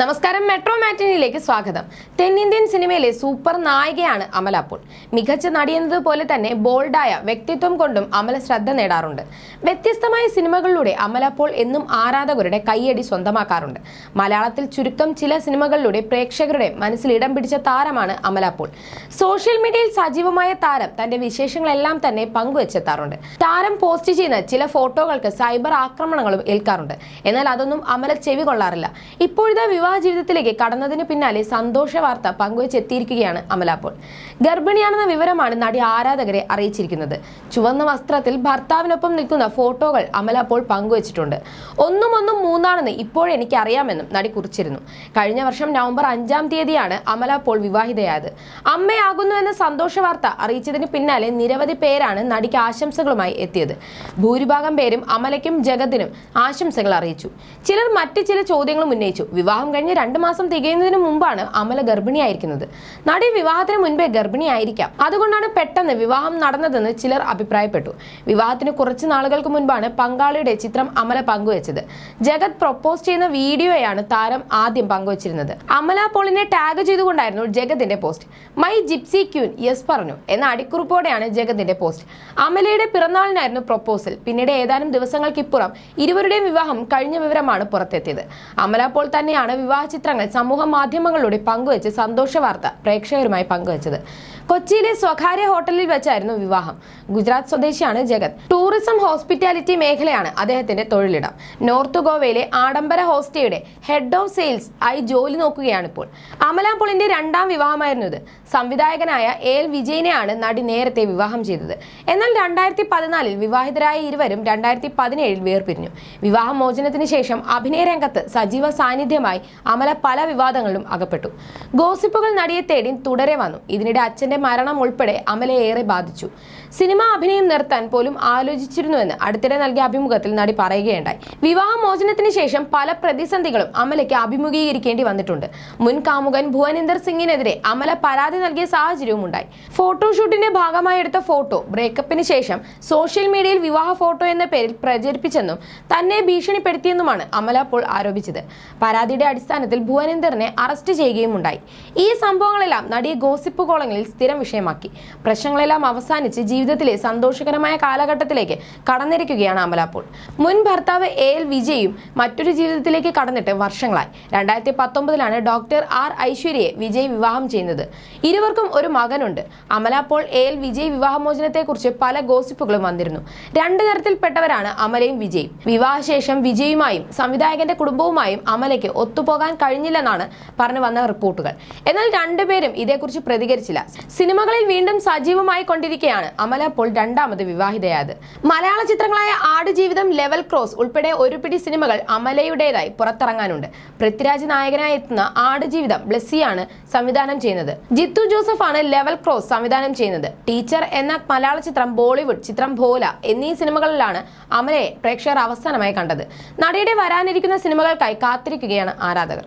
നമസ്കാരം മെട്രോ മാറ്റിനിയിലേക്ക് സ്വാഗതം. തെന്നിന്ത്യൻ സിനിമയിലെ സൂപ്പർ നായികയാണ് അമല പോൾ മികച്ച നടിയെന്നതുപോലെ തന്നെ ബോൾഡായ വ്യക്തിത്വം കൊണ്ടും അമല ശ്രദ്ധ നേടാറുണ്ട്. വ്യത്യസ്തമായ സിനിമകളിലൂടെ അമല പോൾ എന്നും ആരാധകരുടെ കൈയടി സ്വന്തമാക്കാറുണ്ട്. മലയാളത്തിൽ ചുരുക്കം ചില സിനിമകളിലൂടെ പ്രേക്ഷകരുടെ മനസ്സിൽ ഇടം പിടിച്ച താരമാണ് അമല പോൾ സോഷ്യൽ മീഡിയയിൽ സജീവമായ താരം തന്റെ വിശേഷങ്ങളെല്ലാം തന്നെ പങ്കുവച്ചെത്താറുണ്ട്. താരം പോസ്റ്റ് ചെയ്യുന്ന ചില ഫോട്ടോകൾക്ക് സൈബർ ആക്രമണങ്ങളും ഏൽക്കാറുണ്ട്. എന്നാൽ അതൊന്നും അമല ചെവി കൊള്ളാറില്ല. ഇപ്പോഴത്തെ ജീവിതത്തിലേക്ക് കടന്നതിന് പിന്നാലെ സന്തോഷ വാർത്ത പങ്കുവച്ചെത്തിയിരിക്കുകയാണ് അമല പോൾ ഗർഭിണിയാണെന്ന വിവരമാണ് നടി ആരാധകരെ അറിയിച്ചിരിക്കുന്നത്. ചുവന്ന വസ്ത്രത്തിൽ ഭർത്താവിനൊപ്പം നിൽക്കുന്ന ഫോട്ടോകൾ അമല പോൾ പങ്കുവച്ചിട്ടുണ്ട്. ഒന്നും ഒന്നും മൂന്നാണെന്ന് ഇപ്പോഴെനിക്ക് അറിയാമെന്നും നടി കുറിച്ചിരുന്നു. കഴിഞ്ഞ വർഷം നവംബർ അഞ്ചാം തീയതിയാണ് അമല പോൾ വിവാഹിതയായത്. അമ്മയാകുന്നു എന്ന സന്തോഷ വാർത്ത അറിയിച്ചതിന് പിന്നാലെ നിരവധി പേരാണ് നടിക്ക് ആശംസകളുമായി എത്തിയത്. ഭൂരിഭാഗം പേരും അമലയ്ക്കും ജഗത്തിനും ആശംസകൾ അറിയിച്ചു. ചിലർ മറ്റ് ചില ചോദ്യങ്ങളും ഉന്നയിച്ചു. വിവാഹം കഴിഞ്ഞ് രണ്ട് മാസം തികയുന്നതിന് മുമ്പാണ് അമല ഗർഭിണിയായിരിക്കുന്നത്. നടി വിവാഹത്തിന് മുൻപേ ഗർഭിണിയായിരിക്കാം. അതുകൊണ്ടാണ് പെട്ടെന്ന് വിവാഹം നടന്നതെന്ന് ചിലർ അഭിപ്രായപ്പെട്ടു. വിവാഹത്തിന് കുറച്ച് നാളുകൾക്ക് മുൻപാണ് പങ്കാളിയുടെ ചിത്രം അമല പങ്കുവച്ചത്. ജഗത് പ്രൊപ്പോസ് ചെയ്യുന്ന വീഡിയോയാണ് താരം ആദ്യം പങ്കുവച്ചിരുന്നത്. അമല പോളിനെ ടാഗ് ചെയ്തുകൊണ്ടായിരുന്നു ജഗത്തിന്റെ post. My gypsy queen yes പറഞ്ഞു. എന്ന അടിക്കുറിപ്പോടെയാണ് ജഗത്തിന്റെ പോസ്റ്റ്. അമലയുടെ പിറന്നാളിനായിരുന്നു പ്രൊപ്പോസൽ. പിന്നീട് ഏതാനും ദിവസങ്ങൾക്കിപ്പുറം ഇരുവരുടെയും വിവാഹം കഴിഞ്ഞ വിവരമാണ് പുറത്തെത്തിയത്. അമല പോൾ തന്നെയാണ് വിവാഹ ചിത്രങ്ങൾ സമൂഹ മാധ്യമങ്ങളിലൂടെ പങ്കുവച്ച് സന്തോഷ വാർത്ത പ്രേക്ഷകരുമായി പങ്കുവച്ചത്. കൊച്ചിയിലെ സ്വകാര്യ ഹോട്ടലിൽ വെച്ചായിരുന്നു വിവാഹം. ഗുജറാത്ത് സ്വദേശിയാണ് ജഗത്. ടൂറിസം ഹോസ്പിറ്റാലിറ്റി മേഖലയാണ് അദ്ദേഹത്തിന്റെ തൊഴിലിടം. നോർത്ത് ഗോവയിലെ ആഡംബര ഹോസ്റ്റയുടെ ഹെഡ് ഓഫ് സെയിൽസ് ആയി ജോലി നോക്കുകയാണ് ഇപ്പോൾ അമല രണ്ടാം വിവാഹമായിരുന്നു ഇത്. സംവിധായകനായ എൽ വിജയനെയാണ് നടി നേരത്തെ വിവാഹം ചെയ്തത്. എന്നാൽ രണ്ടായിരത്തി പതിനാലിൽ വിവാഹിതരായ ഇരുവരും രണ്ടായിരത്തി പതിനേഴിൽ വേർപിരിഞ്ഞു. വിവാഹമോചനത്തിന് ശേഷം അഭിനയ രംഗത്ത് സജീവ സാന്നിധ്യമായി അമല പല വിവാദങ്ങളിലും അകപ്പെട്ടു. ഗോസിപ്പുകൾ നടിയെ തേടി തുടരെ വന്നു. ഇതിനിടെ അച്ഛന്റെ മരണം ഉൾപ്പെടെ അമലയെ ഏറെ ബാധിച്ചു. സിനിമ അഭിനയം നിർത്താൻ പോലും ആലോചിച്ചിരുന്നുവെന്ന് അടുത്തിടെ നൽകിയ അഭിമുഖത്തിൽ നടി പറയുകയുണ്ടായി. വിവാഹമോചനത്തിന് ശേഷം പല പ്രതിസന്ധികളും അമലയ്ക്ക് അഭിമുഖീകരിക്കേണ്ടി വന്നിട്ടുണ്ട്. മുൻ കാമുകൻ ഭുവനിന്ദർ സിംഗിനെതിരെ അമല പരാതി നൽകിയ സാഹചര്യവും ഉണ്ടായി ഫോട്ടോഷൂട്ടിന്റെ ഭാഗമായി എടുത്ത ഫോട്ടോ ബ്രേക്കപ്പിന് ശേഷം സോഷ്യൽ മീഡിയയിൽ വിവാഹ ഫോട്ടോ എന്ന പേരിൽ പ്രചരിപ്പിച്ചെന്നും തന്നെ ഭീഷണിപ്പെടുത്തിയെന്നുമാണ് അമല അപ്പോൾ ആരോപിച്ചത്. പരാതിയുടെ അടിസ്ഥാനത്തിൽ ഭുവനിന്ദറിനെ അറസ്റ്റ് ചെയ്യുകയും ഉണ്ടായി ഈ സംഭവങ്ങളെല്ലാം നടിയെ ഗോസിപ്പ് കോളങ്ങളിൽ സ്ഥിരം വിഷയമാക്കി. പ്രശ്നങ്ങളെല്ലാം അവസാനിച്ച് ജീവിതത്തിലെ സന്തോഷകരമായ കാലഘട്ടത്തിലേക്ക് കടന്നിരിക്കുകയാണ് അമല പോൾ മുൻ ഭർത്താവ് എ എൽ വിജയും മറ്റൊരു ജീവിതത്തിലേക്ക് കടന്നിട്ട് വർഷങ്ങളായി. രണ്ടായിരത്തി പത്തൊമ്പതിലാണ് ഡോക്ടർ ആർ ഐശ്വര്യയെ വിജയ് വിവാഹം ചെയ്യുന്നത്. ഇരുവർക്കും ഒരു മകനുണ്ട്. Amala Paul A L Vijay വിവാഹമോചനത്തെക്കുറിച്ച് പല ഗോസിപ്പുകളും വന്നിരുന്നു. രണ്ടു തരത്തിൽപ്പെട്ടവരാണ് അമലയും വിജയും. വിവാഹശേഷം വിജയുമായും സംവിധായകന്റെ കുടുംബവുമായും അമലയ്ക്ക് ഒത്തുപോകാൻ കഴിഞ്ഞില്ലെന്നാണ് പറഞ്ഞു വന്ന റിപ്പോർട്ടുകൾ. എന്നാൽ രണ്ടുപേരും ഇതേക്കുറിച്ച് പ്രതികരിച്ചില്ല. സിനിമകളിൽ വീണ്ടും സജീവമായി കൊണ്ടിരിക്കെയാണ് അമല പോൾ രണ്ടാമത് വിവാഹിതയായത്. മലയാള ചിത്രങ്ങളായ ആടുജീവിതം ലെവൽ ക്രോസ് ഉൾപ്പെടെ ഒരു പിടി സിനിമകൾ അമലയുടേതായി പുറത്തിറങ്ങാനുണ്ട്. പൃഥ്വിരാജ് നായകനായി എത്തുന്ന ആടുജീവിതം ബ്ലെസ്സിയാണ് സംവിധാനം ചെയ്യുന്നത്. ജിത്തു ജോസഫ് ആണ് ലെവൽ ക്രോസ് സംവിധാനം ചെയ്യുന്നത്. ടീച്ചർ എന്ന മലയാള ചിത്രം ബോളിവുഡ് ചിത്രം ഭോല എന്നീ സിനിമകളിലാണ് അമലയെ പ്രേക്ഷകർ അവസാനമായി കണ്ടത്. നടിയുടെ വരാനിരിക്കുന്ന സിനിമകൾക്കായി കാത്തിരിക്കുകയാണ് ആരാധകർ.